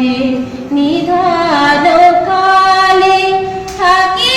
মোয়াতে নিধান কালে থাকে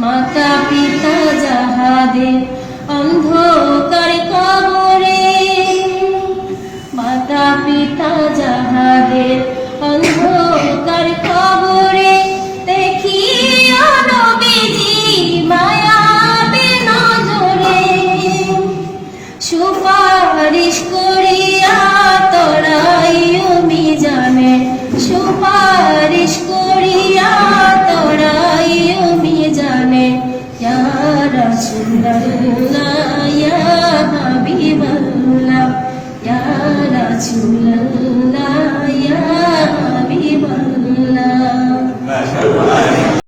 মাতা পিতা যাহাদের অন্ধকার يا حبيب الله يا رسول الله